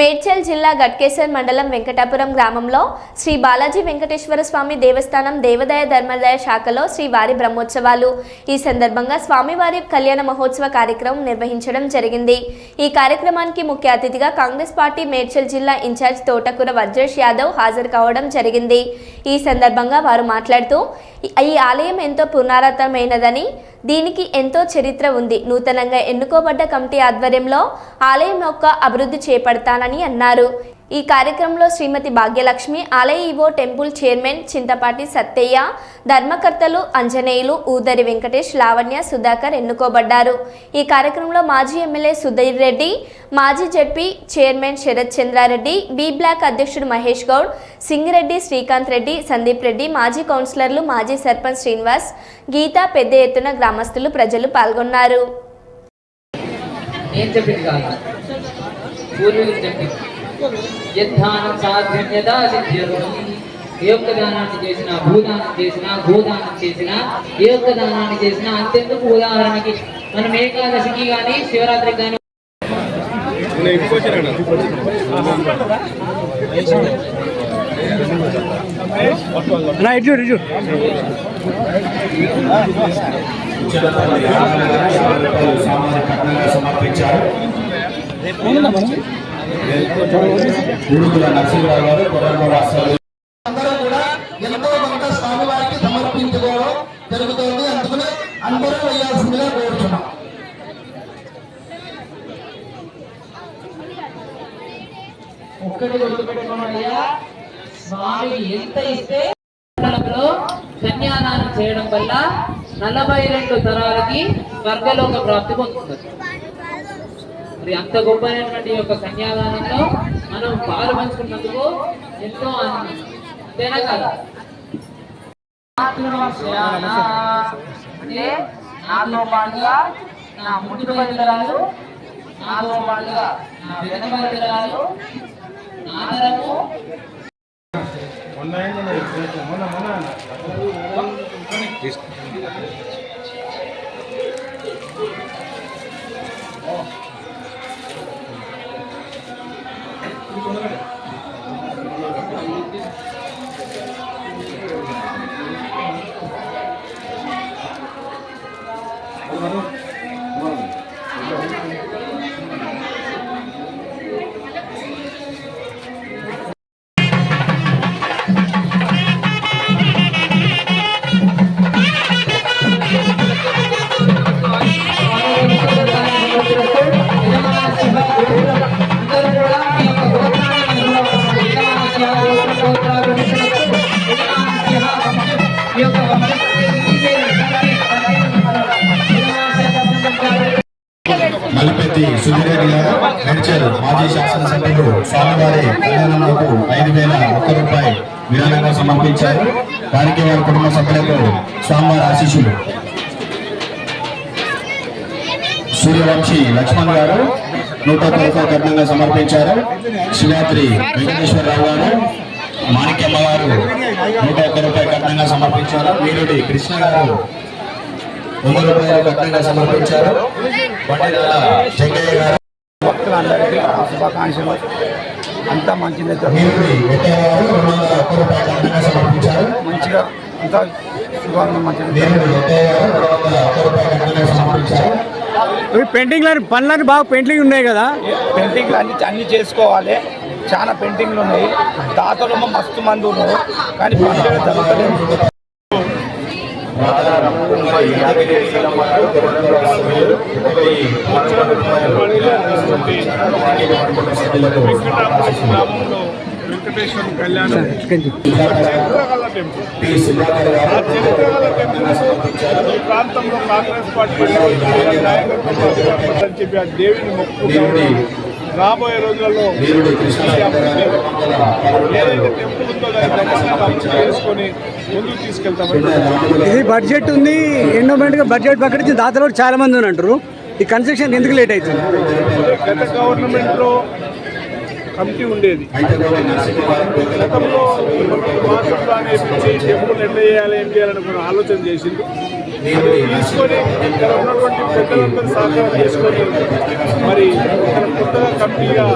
మేడ్చల్ జిల్లా గట్కేసర్ మండలం వెంకటాపురం గ్రామంలో శ్రీ బాలాజీ వెంకటేశ్వర స్వామి దేవస్థానం దేవదాయ ధర్మదాయ శాఖలో శ్రీవారి బ్రహ్మోత్సవాలు. ఈ సందర్భంగా స్వామివారి కళ్యాణ మహోత్సవ కార్యక్రమం నిర్వహించడం జరిగింది. ఈ కార్యక్రమానికి ముఖ్య అతిథిగా కాంగ్రెస్ పార్టీ మేడ్చల్ జిల్లా ఇన్ఛార్జ్ తోటకూర వజ్రేష్ యాదవ్ హాజరు కావడం జరిగింది. ఈ సందర్భంగా వారు మాట్లాడుతూ "ఈ- ఆలయం ఎంతో పునరాతమైనదని దీనికి ఎంతో చరిత్ర ఉంది. నూతనంగా ఎన్నుకోబడ్డ కమిటీ ఆధ్వర్యంలో ఆలయం యొక్క అభివృద్ధి చేపడతానని అన్నారు. ఈ కార్యక్రమంలో శ్రీమతి భాగ్యలక్ష్మి ఆలయ EO temple chairman Chintapati Sattaiah ధర్మకర్తలు Anjaneyulu Udari Venkatesh Lavanya Sudhakar ఎన్నుకోబడ్డారు. ఈ కార్యక్రమంలో మాజీ ఎమ్మెల్యే సుధీర్ రెడ్డి మాజీ ZP chairman Sarath Chandrareddy B block అధ్యక్షుడు మహేష్ గౌడ్ సింగిరెడ్డి శ్రీకాంత్ రెడ్డి సందీప్ రెడ్డి మాజీ కౌన్సిలర్లు మాజీ సర్పంచ్ శ్రీనివాస్ గీత పెద్ద ఎత్తున గ్రామస్తులు ప్రజలు పాల్గొన్నారు. ఏం చెప్పింది కాదు? పూర్వీకులు చెప్పింది. యద్ధానం సాధ్యం యదా సిద్ధ్యర్థం. ఏ ఒక్క దానాన్ని చేసిన భూదానం చేసిన భూదానం చేసిన ఏ ఒక్క దానాన్ని చేసిన అంతెందుకు ఉదాహరణకి? మనం ఏకాదశికి కానీ శివరాత్రికి కానీ. సమర్పించారు. నరసింహరావు గారు కొడంగల్ వాస్తవ్యులు అందరూ కూడా ఎంతో కొంత స్వామివారికి సమర్పించుకోవడం జరుగుతోంది. అందుకని అందరూ వేయాల్సిందిగా కోరుతున్నాం. ఒక్కటి గుర్తుపెట్టుకోమయ్యా స్వామికి ఎంత ఇస్తే మండలంలో కన్యాదానం చేయడం వల్ల నలభై రెండు తరాలకి స్వర్గలోక ప్రాప్తి పొందుతుంది. మరి అంత గొప్పైనటువంటి ఈ యొక్క కన్యాదానంలో మనం పాలు పంచుకున్నందుకు ఎంతో ఆనందం. అంతేనా కదా? అంటే నాతో పాటుగా నా నాతో పాటుగా పరితరాలు నా తరము మల్లిపెత్తి సుధీరెడ్డి గారు మెడ్చల్ మాజీ శాసనసభ్యులు స్వామివారి కళ్యాణంలోకి ఐదు వేల ఒక్క రూపాయి విరాళంగా సమర్పించారు. దానికి వారి కుటుంబ సభ్యులకు స్వామివారి ఆశీస్సులు. సూర్యవంశీ లక్ష్మణ్ గారు నూట ఒక్క రూపాయలు సమర్పించారు. శివాద్రి వెంకటేశ్వరరావు గారు మాణిక్యమ్మ గారు నూట ఒక్క రూపాయి కట్నంగా సమర్పించారు. వీరుడి కృష్ణ గారు వంద రూపాయలు కట్నంగా సమర్పించారు గారు. భక్తులందరికీ శుభాకాంక్షలు. అంతా మంచిగా అంతా పనులన్నీ బాగా పెయింటింగ్ ఉన్నాయి కదా? పెయింటింగ్లు అన్ని అన్ని చేసుకోవాలి. చాలా పెయింటింగ్లు ఉన్నాయి. తాతలు మస్తు మంది ఉన్నారు. కానీ జరుగుతలేదు రాధారాం కుమారి యాదగిరి శీలమ్మ గారు కొడంగల్ వాస్తవ్యులు ఒక వెయ్యి వెంకటేశ్వర కళ్యాణం చరిత్రగల టెంపుల్ ఈ ప్రాంతంలో కాంగ్రెస్ పార్టీ నాయకత్వం అని చెప్పి ఆ దేవిని మొక్కుకుంటా రాబోయే రోజులలో ఏదైతే ఉందో ముందుకు తీసుకెళ్తామని ఇది బడ్జెట్ ఉంది. ఎండోమెంట్గా బడ్జెట్ ప్రకటించి దాతలు చాలా మంది ఉన్నారు. అంటారు ఈ కన్స్ట్రక్షన్ ఎందుకు లేట్ అవుతుంది? గత గవర్నమెంట్లో కమిటీ ఉండేది. గతంలో టెంపుల్ ఎట్లా చేయాలి ఏం చేయాలని కూడా ఆలోచన చేసింది. వీరుడి తీసుకొని ఉన్నటువంటి పెద్దలందరూ సహకారం చేసుకొని మరి కొత్తగా కమిటీగా